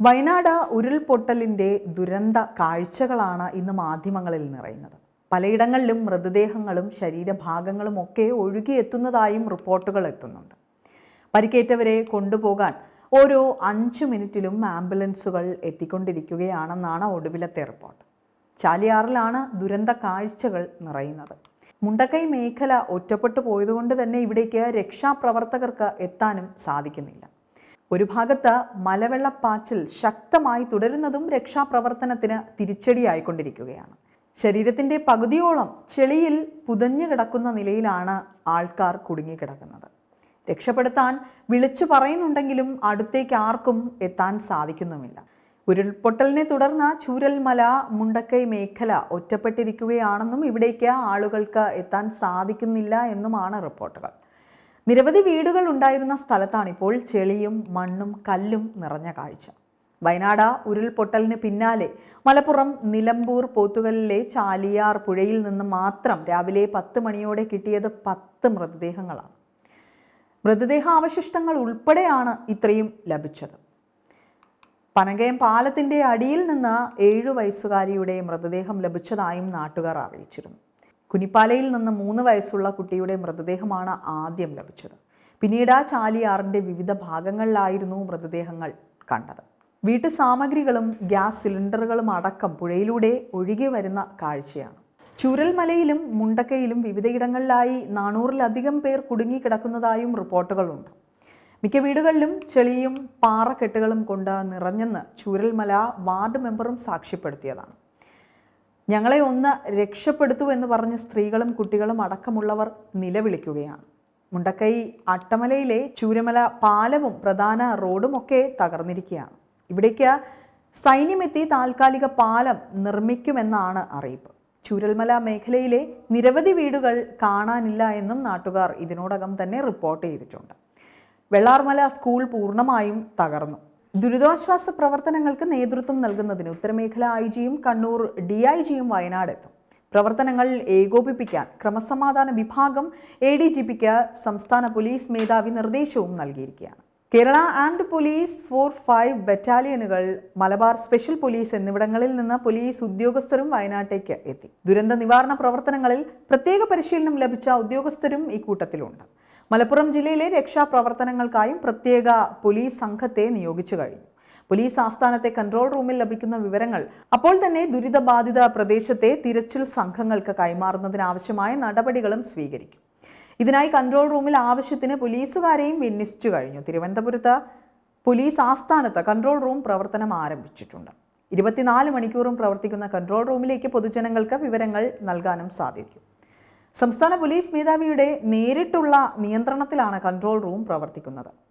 വയനാട് ഉരുൾപൊട്ടലിന്റെ ദുരന്ത കാഴ്ചകളാണ് ഇന്ന് മാധ്യമങ്ങളിൽ നിറയുന്നത്. പലയിടങ്ങളിലും മൃതദേഹങ്ങളും ശരീരഭാഗങ്ങളും ഒക്കെ ഒഴുകിയെത്തുന്നതായും റിപ്പോർട്ടുകൾ എത്തുന്നുണ്ട്. പരിക്കേറ്റവരെ കൊണ്ടുപോകാൻ ഓരോ അഞ്ച് മിനിറ്റിലും ആംബുലൻസുകൾ എത്തിക്കൊണ്ടിരിക്കുകയാണെന്നാണ് ഒടുവിലത്തെ റിപ്പോർട്ട്. ചാലിയാറിലാണ് ദുരന്ത കാഴ്ചകൾ നിറയുന്നത്. മുണ്ടക്കൈ മേഖല ഒറ്റപ്പെട്ടു പോയതുകൊണ്ട് തന്നെ ഇവിടേക്ക് രക്ഷാപ്രവർത്തകർക്ക് എത്താനും സാധിക്കുന്നില്ല. ഒരു ഭാഗത്ത് മലവെള്ളപ്പാച്ചിൽ ശക്തമായി തുടരുന്നതും രക്ഷാപ്രവർത്തനത്തിന് തിരിച്ചടിയായിക്കൊണ്ടിരിക്കുകയാണ്. ശരീരത്തിന്റെ പകുതിയോളം ചെളിയിൽ പുതഞ്ഞു കിടക്കുന്ന നിലയിലാണ് ആൾക്കാർ കുടുങ്ങിക്കിടക്കുന്നത്. രക്ഷപ്പെടുത്താൻ വിളിച്ചു പറയുന്നുണ്ടെങ്കിലും അടുത്തേക്ക് ആർക്കും എത്താൻ സാധിക്കുന്നുമില്ല. ഉരുൾപൊട്ടലിനെ തുടർന്ന് ചൂരൽമല മുണ്ടക്കൈ മേഖല ഒറ്റപ്പെട്ടിരിക്കുകയാണെന്നും ഇവിടേക്ക് ആളുകൾക്ക് എത്താൻ സാധിക്കുന്നില്ല എന്നുമാണ് റിപ്പോർട്ടുകൾ. നിരവധി വീടുകൾ ഉണ്ടായിരുന്ന സ്ഥലത്താണ് ഇപ്പോൾ ചെളിയും മണ്ണും കല്ലും നിറഞ്ഞ കാഴ്ച. വയനാട ഉരുൾപൊട്ടലിന് പിന്നാലെ മലപ്പുറം നിലമ്പൂർ പോത്തുകലിലെ ചാലിയാർ പുഴയിൽ നിന്ന് മാത്രം രാവിലെ പത്ത് മണിയോടെ കിട്ടിയത് പത്ത് മൃതദേഹങ്ങളാണ്. മൃതദേഹ അവശിഷ്ടങ്ങൾ ഉൾപ്പെടെയാണ് ഇത്രയും ലഭിച്ചത്. പനകയം പാലത്തിന്റെ അടിയിൽ നിന്ന് ഏഴു വയസ്സുകാരിയുടെ മൃതദേഹം ലഭിച്ചതായും നാട്ടുകാർ അറിയിച്ചിരുന്നു. കുനിപ്പാലയിൽ നിന്ന് മൂന്ന് വയസ്സുള്ള കുട്ടിയുടെ മൃതദേഹമാണ് ആദ്യം ലഭിച്ചത്. പിന്നീട് ആ ചാലിയാറിന്റെ വിവിധ ഭാഗങ്ങളിലായിരുന്നു മൃതദേഹങ്ങൾ കണ്ടത്. വീട്ടു സാമഗ്രികളും ഗ്യാസ് സിലിണ്ടറുകളും അടക്കം പുഴയിലൂടെ ഒഴുകി വരുന്ന കാഴ്ചയാണ്. ചുരൽമലയിലും മുണ്ടക്കയിലും വിവിധയിടങ്ങളിലായി നാനൂറിലധികം പേർ കുടുങ്ങിക്കിടക്കുന്നതായും റിപ്പോർട്ടുകളുണ്ട്. മിക്ക വീടുകളിലും ചെളിയും പാറക്കെട്ടുകളും കൊണ്ട് നിറഞ്ഞെന്ന് ചൂരൽമല വാർഡ് മെമ്പറും സാക്ഷ്യപ്പെടുത്തിയതാണ്. ഞങ്ങളെ ഒന്ന് രക്ഷപ്പെടുത്തൂ എന്ന് പറഞ്ഞ് സ്ത്രീകളും കുട്ടികളും അടക്കമുള്ളവർ നിലവിളിക്കുകയാണ്. മുണ്ടക്കൈ അട്ടമലയിലെ ചൂരമല പാലവും പ്രധാന റോഡുമൊക്കെ തകർന്നിരിക്കുകയാണ്. ഇവിടേക്ക് സൈന്യമെത്തി താൽക്കാലിക പാലം നിർമ്മിക്കുമെന്നാണ് അറിയിപ്പ്. ചൂരൽമല മേഖലയിലെ നിരവധി വീടുകൾ കാണാനില്ല എന്നും നാട്ടുകാർ ഇതിനോടകം തന്നെ റിപ്പോർട്ട് ചെയ്തിട്ടുണ്ട്. വെള്ളാർമല സ്കൂൾ പൂർണമായും തകർന്നു. ദുരിതാശ്വാസ പ്രവർത്തനങ്ങൾക്ക് നേതൃത്വം നൽകുന്നതിന് ഉത്തരമേഖല ഐ ജിയും കണ്ണൂർ ഡി ഐ ജിയും വയനാട് എത്തും പ്രവർത്തനങ്ങൾ ഏകോപിപ്പിക്കാൻ ക്രമസമാധാന വിഭാഗം എ ഡി ജി പിക്ക് സംസ്ഥാന പോലീസ് മേധാവി നിർദ്ദേശവും നൽകിയിരിക്കുകയാണ്. Kerala and police four five ബറ്റാലിയനുകൾ Malabar special police എന്നിവിടങ്ങളിൽ നിന്ന് പോലീസ് ഉദ്യോഗസ്ഥരും വയനാട്ടേക്ക് എത്തി. ദുരന്ത നിവാരണ പ്രവർത്തനങ്ങളിൽ പ്രത്യേക പരിശീലനം ലഭിച്ച ഉദ്യോഗസ്ഥരും ഈ കൂട്ടത്തിലുണ്ട് മലപ്പുറം ജില്ലയിലെ രക്ഷാപ്രവർത്തനങ്ങൾക്കായും പ്രത്യേക പോലീസ് സംഘത്തെ നിയോഗിച്ചു കഴിഞ്ഞു. പോലീസ് ആസ്ഥാനത്തെ കൺട്രോൾ റൂമിൽ ലഭിക്കുന്ന വിവരങ്ങൾ അപ്പോൾ തന്നെ ദുരിതബാധിത പ്രദേശത്തെ തിരച്ചിൽ സംഘങ്ങൾക്ക് കൈമാറുന്നതിനാവശ്യമായ നടപടികളും സ്വീകരിക്കും. ഇതിനായി കൺട്രോൾ റൂമിൽ ആവശ്യത്തിന് പോലീസുകാരെയും വിന്യസിച്ചു കഴിഞ്ഞു. തിരുവനന്തപുരത്ത് പോലീസ് ആസ്ഥാനത്ത് കൺട്രോൾ റൂം പ്രവർത്തനം ആരംഭിച്ചിട്ടുണ്ട്. ഇരുപത്തിനാല് മണിക്കൂറും പ്രവർത്തിക്കുന്ന കൺട്രോൾ റൂമിലേക്ക് പൊതുജനങ്ങൾക്ക് വിവരങ്ങൾ നൽകാനും സാധിക്കും. സംസ്ഥാന പോലീസ് മേധാവിയുടെ നേരിട്ടുള്ള നിയന്ത്രണത്തിലാണ് കൺട്രോൾ റൂം പ്രവർത്തിക്കുന്നത്.